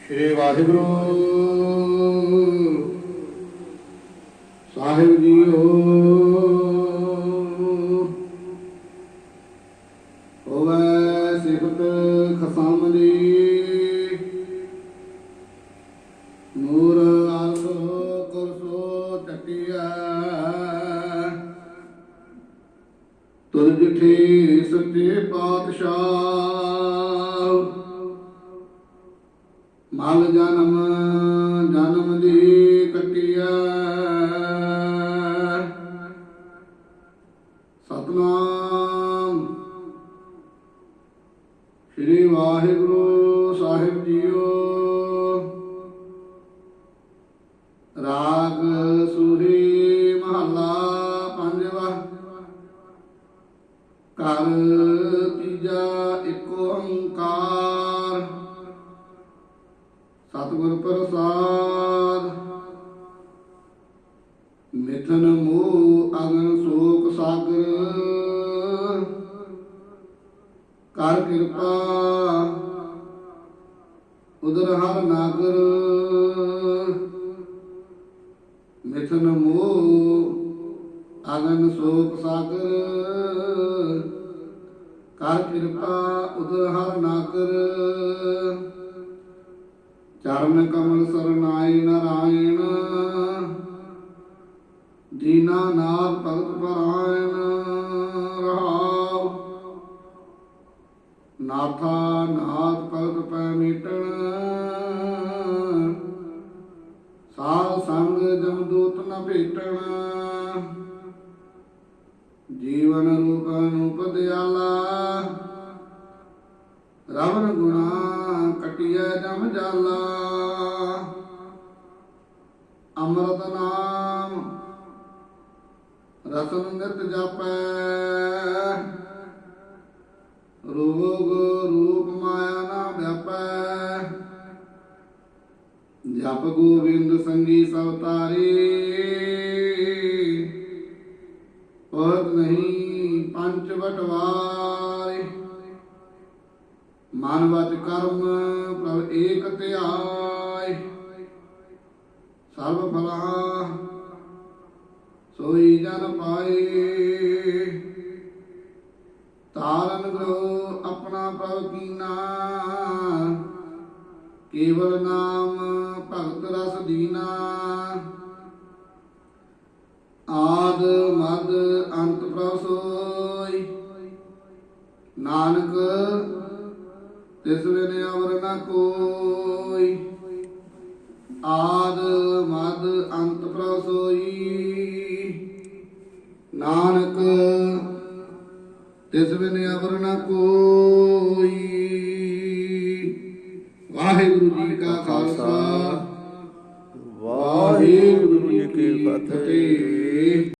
ਸ਼੍ਰੀ ਵਾਹਿਗੁਰੂ ਜਿਠੇ ਸੱਚੇ ਪਾਤਸ਼ਾਹ ਮਲ ਜਨਮ ਜਨਮ ਦੀ ਕਟਿਆ। ਸਤਨਾਮ। ਸ੍ਰੀ ਵਾਹਿਗੁਰੂ ਸਾਹਿਬ ਜੀਓ। ਰਾਗ ਕਰ ਤੀਜਾ ਇੱਕ ਓੰਕਾਰ। ਸਤਿਗੁਰ ਪ੍ਰਸਾਦ। ਮਿਥਨ ਮੋਹ ਅਗਨ ਸੋਕ ਸਾਗਰ। ਕਰ ਕਿਰਪਾ ਉਦਰ ਹਰ ਨਾਗਰ। ਮਿਥਨ ਮੋਹ ਅਗਨ ਸੋਕ ਸਾਗਰ। ਕਰ ਕਿਰਪਾ ਉਦਰ ਹਰ ਨਾਗਰ ਚਰਨ ਕਮਲ ਸਰਨਾਈ ਨਾਰਾਇਣ। ਦੀਨਾ ਨਾਥ ਭਗਤ ਪਰਾਇਣ। ਰਹਾਉ। ਨਾਥਾ ਨਾਥ ਭਗਤ ਪੈ ਮੀਟਣ। ਸਾਧ ਸੰਗ ਜਮਦੂਤ ਨ ਭੇਟਣ। ਜੀਵਨ ਰੂਪ ਅਨੂਪ ਦਿਆਲਾ ਰਵਨ ਗੁਣਾ ਕਟਿਐ ਜਮ ਜਾਲਾ। ਅੰਮ੍ਰਿਤ ਨਾਮ ਰਸਨ ਨਿਤ ਜਪੈ। ਰੋਗ ਰੂਪ ਮਾਇਆ ਨਾ ਵਿਆਪੈ। ਜਪ ਗੋਬਿੰਦ ਸੰਗੀ ਸਭ ਤਾਰੇ ਪਤ ਨਹੀਂ ਪੰਜ ਵਟਵਾਰੇ ਮਨ ਵਚ ਕਰਮ ਪ੍ਰਭ ਏਕ ਧਿਆਇ ਸਰਬ ਭਲਾ ਸੋਈ ਜਨ ਪਾਏ। ਤਾਰਨ ਗ੍ਰੋ ਆਪਣਾ ਪ੍ਰਭ ਕੀਨਾ। ਕੇਵਲ ਨਾਮ ਭਗਤ ਰਸ ਦੀਨਾ। ਆਦ ਮਦ ਅੰਤ ਪ੍ਰਭ ਸੋਈ। ਨਾਨਕ, ਤਿਸ ਬਿਨ ਅਵਰ ਨ ਕੋਈ। ਆਦ, ਮਦ, ਅੰਤ ਪ੍ਰਭ ਨਾਨਕ, ਤਿਸ ਬਿਨ ਅਵਰ ਨ ਕੋਈ। ਵਾਹਿਗੁਰੂ ਜੀ ਕਾ ਖਾਲਸਾ। ਵਾਹਿਗੁਰੂ ਜੀ ਕੀ ਫਤਿਹ।